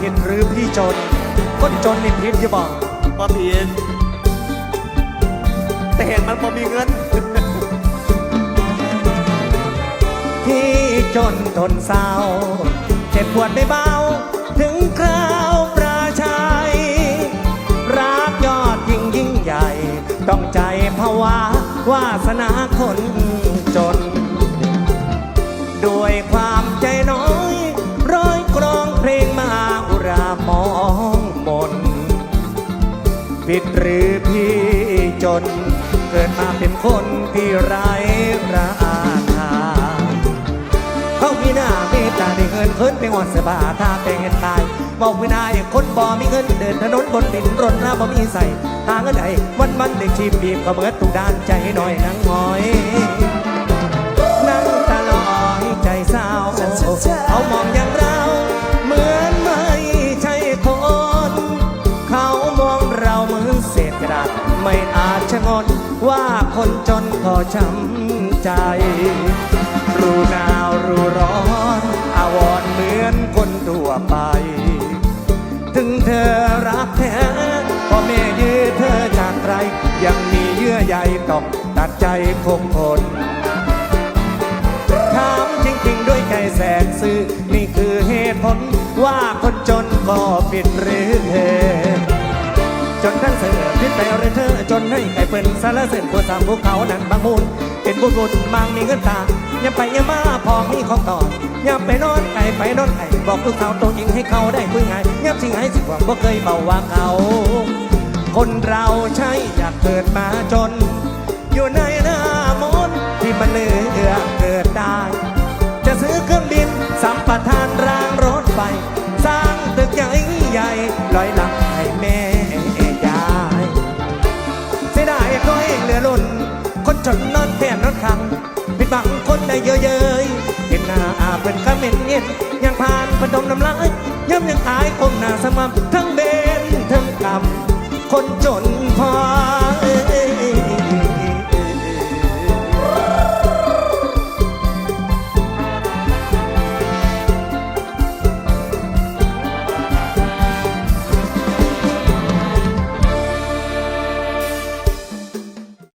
ผิดหรือพี่จน คนจนนี่ผิดอยู่บ่บ่ผิดแต่เห็นมันบ่มีเงิน พี่จนทนเศร้าเจ็บปวดไม่เบา ถึงคราวประชัยรักยอดยิ่งยิ่งใหญ่ ต้องใจภาวะวาสนาคน ผิดหรือพี่จน เกิดมาเป็นคนที่ไร้ราคาเขามีหน้าเมตตาได้เงินเพิ่นไปหอดเสบาถ้าเป็นเหตุตายบอกไม่ได้คนบ่มีเงินเดินถนนบนดินรถหน้าบ่มีใส่หาเงินใดวันวันๆได้ชีพบีบก็เบิดตุกด้านใจหน่อยนังหอย เราเหมือนเศษกระดาษไม่อาจชะงนว่าคนจนก็ช้ำใจ รู้หนาวรู้ร้อนอาวรเหมือนคนทั่วไป ถึงเธอรักแท้พ่อแม่ยื้อเธอจากใครยังมีเยื่อใยต้องตัดใจคงทนถามจริงๆด้วยใจแสนซื่อนี่คือเหตุผลว่าคนจนก็ผิดหรือเธอ จนทั้งเสือพิษไปเอาเรเธอจนให้ไก่เป็นสารเส้นผู้สางภูเขานั้นบางมูล เป็นบุญบุญบางมีเงินตาย่าไปย่ามาพอมีของต่อย่าไปนอนไก่ไปนอนไก่บอกลูกสาวตัวเองให้เขาได้คุยง่ายยับสิ่งให้สิ่งหวังบ่เคยเบาว่าเขา คนเราใช่อยากเกิดมาจน อยู่ในหน้ามนที่มันเหลือเกิดได้ จนนอนแทนนอนขังผิดบังคนได้เยอะเย้ยเห็นหน้าอาเป็นขมิ้นเย็นยังผ่านพนมน้ำลายย้ำยังอายคมหน้าสม่ำทั้งเบ